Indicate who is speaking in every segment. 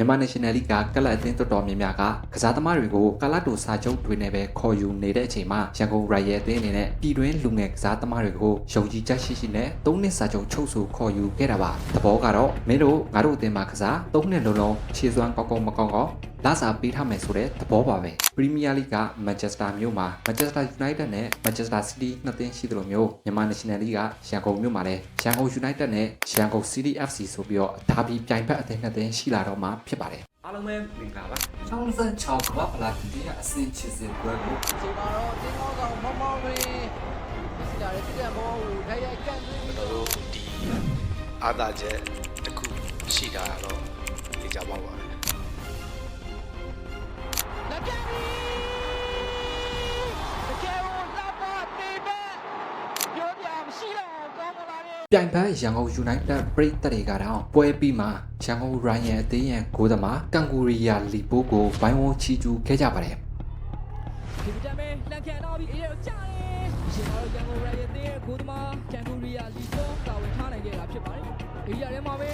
Speaker 1: မြန်မာ National League ကကလပ်အသင်းတော်တော်များများကကစားသမားတွေကိုကာလာတိုစာချုပ်တွေနဲ့ပဲခေါ်ယူနေတဲ့အချိန်မှာရန်ကုန် Royal အသင်းအနေနဲ့ပြည်တွင်းလူငယ်ကစားသမားတွေကိုယုံကြည်ချက်ရှိရှိနဲ့၃နှစ်စာချုပ်ချုပ်ဆိုခေါ်ယူခဲ့တာပါသဘောကတော့မင်းတို့ငါတို့အသင်းမှာကစား၃နှစ်လုံးလုံးခြေစွမ်းကောင်းကောင်းမကောင်းကောင်း လာစာပေးထားမယ်ဆိုတဲ့သဘောပါပဲပရီးမီးယားလိကမန်ချက်စတာမြို့မှာမန်ချက်စတာယူနိုက်တက်နဲ့မန်ချက်စတာစီးတီးနှစ်သင်းရှိသလိုမျိုးမြန်မာ National League ကရန်ကုန်မြို့မှာလည်းရန်ကုန်ယူနိုက်တက်နဲ့ရန်ကုန် City FC ဆိုပြီးတော့အထားပြီးပြိုင်ဖက်အသင်းနှစ်သင်းရှိလာတော့မှဖြစ်ပါတယ်အားလုံးပဲမင်္ဂလာပါ66ကမ္ဘာဖလားဒုတိယအဆင့်ချစ်စစ်ပွဲကို
Speaker 2: ဒီမှာတော့တင်းကောင်းဆောင်မောင်မောင်ရင်းဒီကြတဲ့တဲ့ဘောကိုထိုက်ရိုက်ကန်သွင်းပြီး
Speaker 3: ကျွန်တော်တို့ဒီအာသာချက်တစ်ခုရှိတာတော့သိကြပါပါ
Speaker 1: ပြိုင်ဖက်ရန်ကုန် United ပရိသတ်တွေကတော့ပွဲပြီးမှာရန်ကုန် Ryan အသင်းရဲ့ဂိုးသမားကန်ဂူရီယာလီပိုကိုဘိုင်းဝန်းချီကျူးခဲ့ကြပါတယ်
Speaker 4: ဒီကြမ်းပဲလန်ခံတော့ပြီးအေးရကြားတယ်ရှင်တော်ရန်ကုန်ရရဲ့တဲ့ကိုသမားကန်ကူရီယာလီပေါ်တာဝန်ထားနိုင်ခဲ့တာဖြစ်ပါတယ်အေးရထဲမှာပဲ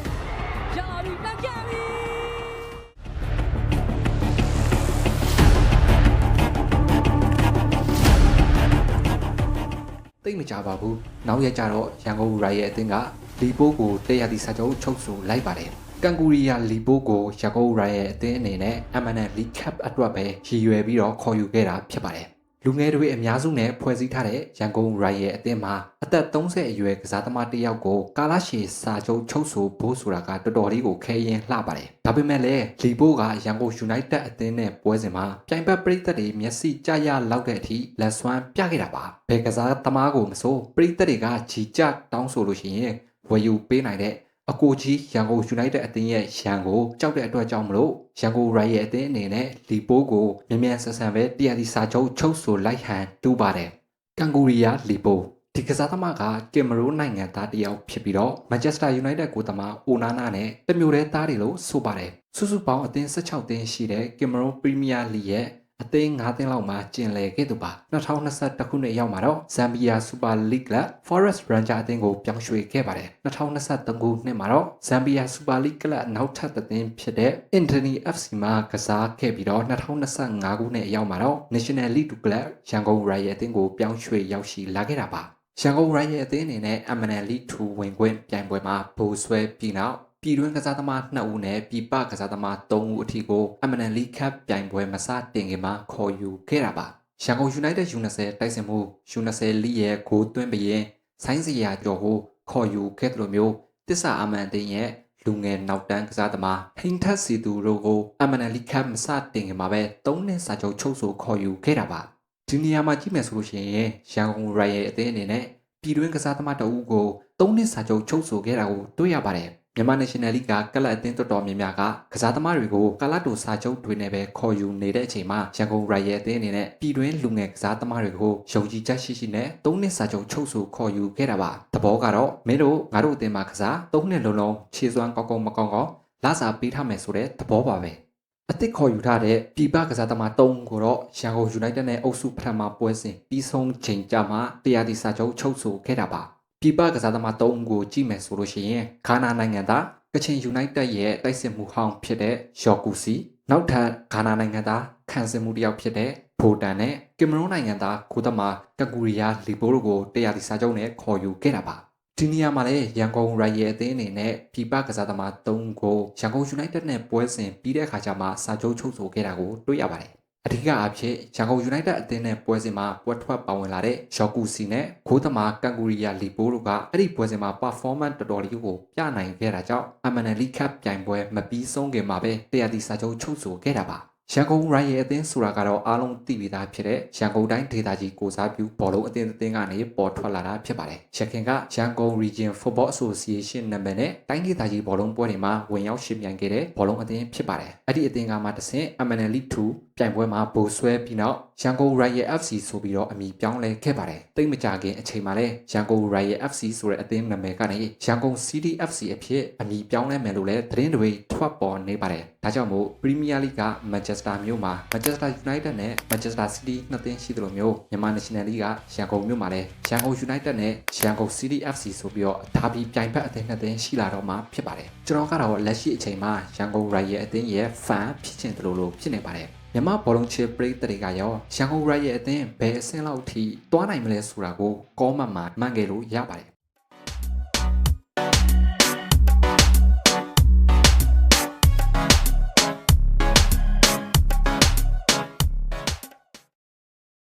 Speaker 4: ရလာပြီလန်ခံပြီ
Speaker 1: တိတ်မကြပါဘူးနောက်ရက်ကျတော့ရန်ကုန် Ryan အသင်းကလီပိုကိုတက်ရသည့်စာချုပ်ချုပ်ဆိုလိုက်ပါတယ်ကန်ဂူရီယာလီပိုကိုရန်ကုန် Ryan အသင်းအနေနဲ့ M&N League Cup အတွက်ပဲရည်ရွယ်ပြီးတော့ခေါ်ယူခဲ့တာဖြစ်ပါတယ် လူငယ်တွေအများစုနဲ့ဖွဲ့စည်းထားတဲ့ရန်ကုန် Ryan အသင်းမှာအသက်30အရွယ်ကစားသမားတစ်ယောက်ကိုကာလာရှည်စာချုပ်ချုပ်ဆိုဖို့ဆိုတာကတော်တော်လေးကိုခဲရင်လှပါတယ်။ဒါပေမဲ့လည်းလီဘိုကရန်ကုန် United အသင်းနဲ့ပွဲစဉ်မှာပြိုင်ဘက်ပရိသတ်တွေမျက်စိကြရလောက်တဲ့အထိလက်စွမ်းပြခဲ့တာပါ။ဘယ်ကစားသမားကိုမဆိုပရိသတ်တွေကဂျီကြတောင်းဆိုလို့ရှိရင်ဝယ်ယူပေးနိုင်တဲ့ အကိုကြီးရန်ကုန် United အသင်းရဲ့ရန်ကိုကြောက်တဲ့အတွက်ကြောင့်မလို့ရန်ကုန် Royal အသင်းအနေနဲ့လီပိုကိုမြန်မြန်ဆန်ဆန်ပဲတရားဒီစာချုပ်ချုပ်ဆိုလိုက်ဟန်တူးပါတယ်။ကန်ဂူရီယာလီပိုဒီကစားသမားကကင်မရိုနိုင်ငံသားတစ်ယောက်ဖြစ်ပြီးတော့မန်ချက်စတာယူနိုက်တက်ကိုသမားအိုနာနာနဲ့တမျိုးတည်းသားတွေလို့ဆိုပါတယ်။စုစုပေါင်းအသင်း16သင်းရှိတဲ့ကင်မရိုပရီးမီးယားလီရဲ့ အသင်း9သင်းလောက်မှာကျင်လည်ခဲ့သူပါ2021ခုနှစ်ရောက်မှာတော့ဇမ်ဘီယာစူပါလိဂ်က Forest Ranger အသင်းကိုပြောင်းရွှေ့ခဲ့ပါတယ်2023ခုနှစ်မှာတော့ဇမ်ဘီယာစူပါလိဂ်ကလနောက်ထပ်တစ်သင်းဖြစ်တဲ့ Anthony FC မှာကစားခဲ့ပြီးတော့2025ခုနှစ်ရောက်မှာတော့ National League 2 Club ရန်ကုန် Royal အသင်းကိုပြောင်းရွှေ့ရောက်ရှိလာခဲ့တာပါရန်ကုန် Royal အသင်းအနေနဲ့ MNL League 2ဝင်ခွင့်ပြိုင်ပွဲမှာဘိုးဆွဲပြီးနောက် ပြည်တွင်းကစားသမား2ဦးနဲ့ပြည်ပကစားသမား3ဦးအထိကို MNL League Cup ပြိုင်ပွဲမစတင်ခင်မှာခေါ်ယူခဲ့တာပါရန်ကုန် United U20 တိုက်စစ်မှု U20 League ရဲ့ဂိုးသွင်းပရင်ဆိုင်းစရာကျော်ကိုခေါ်ယူခဲ့တယ်လို့မျိုးတစ္ဆာအမန်တင်ရဲ့လူငယ်နောက်တန်းကစားသမားဟိန်ထက်စီသူတို့ကို MNL League Cup မစတင်ခင်မှာပဲ3နှစ်စာချုပ်ချုပ်ဆိုခေါ်ယူခဲ့တာပါဒီနေရာမှာကြည့်မယ်ဆိုလို့ရှိရင်ရန်ကုန် Royal အသင်းအနေနဲ့ပြည်တွင်းကစားသမားတအုပ်ကို3နှစ်စာချုပ်ချုပ်ဆိုခဲ့တာကိုတွေ့ရပါတယ် မြန်မာ National League ကကလပ်အသင်းတော်တော်များများကကစားသမားတွေကိုကာလာတိုစာချုပ်တွေနဲ့ပဲခေါ်ယူနေတဲ့အချိန်မှာရန်ကုန် Royal အသင်းအနေနဲ့ပြည်တွင်းလူငယ်ကစားသမားတွေကိုယုံကြည်ချက်ရှိရှိနဲ့၃နှစ်စာချုပ်ချုပ်ဆိုခေါ်ယူခဲ့တာပါသဘောကတော့မင်းတို့ငါတို့အသင်းမှာကစား၃နှစ်လုံးလုံးခြေစွမ်းကောင်းကောင်းမကောင်းကောင်းလာစာပေးထားမယ်ဆိုတဲ့သဘောပါပဲအသစ်ခေါ်ယူထားတဲ့ပြည်ပကစားသမား၃ကိုတော့ရန်ကုန် United နဲ့အုပ်စုပထမပွဲစဉ်ပြီးဆုံးချိန်ကြမှာတရားဒီစာချုပ်ချုပ်ဆိုခဲ့တာပါ ပြည်ပကစားသမား၃ဦးကိုကြည့်မယ်ဆိုလို့ရှိရင်ခါနာနိုင်ငံသားကချင်ယူနိုက်တက်ရဲ့တိုက်စစ်မှုဟောင်းဖြစ်တဲ့ယော်ကူစီနောက်ထပ်ဂါနာနိုင်ငံသားခံစစ်မှုတစ်ယောက်ဖြစ်တဲ့ဖိုတန်နဲ့ကင်မရွန်နိုင်ငံသားကိုသမာကကူရီယာလီဘိုတို့ကိုတရားဒီစာချုပ်နဲ့ခေါ်ယူခဲ့တာပါဒီနေရာမှာလည်းရန်ကုန်ရိုင်ယယ်အသင်းအနေနဲ့ပြည်ပကစားသမား၃ကိုရန်ကုန်ယူနိုက်တက်နဲ့ပွဲစဉ်ပြီးတဲ့အခါကျမှစာချုပ်ချုပ်ဆိုခဲ့တာကိုတွေ့ရပါတယ် အဓိကအဖြစ်ရန်ကုန် United အသင်းနဲ့ပွဲစဉ်မှာပွဲထွက်ပါဝင်လာတဲ့ယော်ကူစီနဲ့ခိုးသမားကန်ဂူရီယာလီဘိုတို့ကအဲ့ဒီပွဲစဉ်မှာ performance တော်တော်လေးကိုပြနိုင်ခဲ့တာကြောင့် MNL League Cup ပြိုင်ပွဲမပြီးဆုံးခင်မှာပဲတရားတီစာချုပ်ချုပ်ဆိုခဲ့တာပါရန်ကုန် Royal အသင်းဆိုတာကတော့အားလုံးသိပြီးသားဖြစ်တဲ့ရန်ကုန်တိုင်းဒေသကြီးကိုစားပြုဘောလုံးအသင်းအသင်းကနေပေါ်ထွက်လာတာဖြစ်ပါတယ်။ရခင်ကရန်ကုန် Region Football Association နာမည်နဲ့တိုင်းဒေသကြီးဘောလုံးပွဲတွေမှာဝင်ရောက်ရှင်ပြိုင်ခဲ့တဲ့ဘောလုံးအသင်းဖြစ်ပါတယ်။အဲ့ဒီအသင်းကမှတစ်ဆင့် MNL League 2ပြိုင်ပွဲမှာဘိုးဆွဲပြီးနောက်ရန်ကုန် Riot FC ဆိုပြီးတော့အမည်ပြောင်းလဲခဲ့ပါတယ်တိတ်မကြခင်အချိန်မှာလဲရန်ကုန် Riot FC ဆိုတဲ့အသင်းနာမည်ကနေရန်ကုန် City FC အဖြစ်အမည်ပြောင်းလဲမယ်လို့လဲသတင်းတွေထွက်ပေါ်နေပါတယ်ဒါကြောင့်မို့ Premier League က Manchester မြို့မှာ Manchester United နဲ့ Manchester City နှစ်သင်းရှိသလိုမျိုးမြန်မာ National League ကရန်ကုန်မြို့မှာလဲရန်ကုန် United နဲ့ရန်ကုန် City FC ဆိုပြီးတော့ဒါပြီးပြိုင်ဖက်အသင်းနှစ်သင်းရှိလာတော့မှဖြစ်ပါတယ်ကျွန်တော်ကတော့လက်ရှိအချိန်မှာရန်ကုန် Riot အသင်းရဲ့ fan ဖြစ်ချင်တယ်လို့လို့ဖြစ်နေပါတယ် မြန်မာဘောလုံးချစ်ပရိသတ်တွေကရောရန်ကုန် Riot အသင်းဘယ်အဆင့်လောက်အထိတွားနိုင်မလဲဆိုတာကိုကောမန့်မှာမှန်ခဲ့လို့ရပါတယ်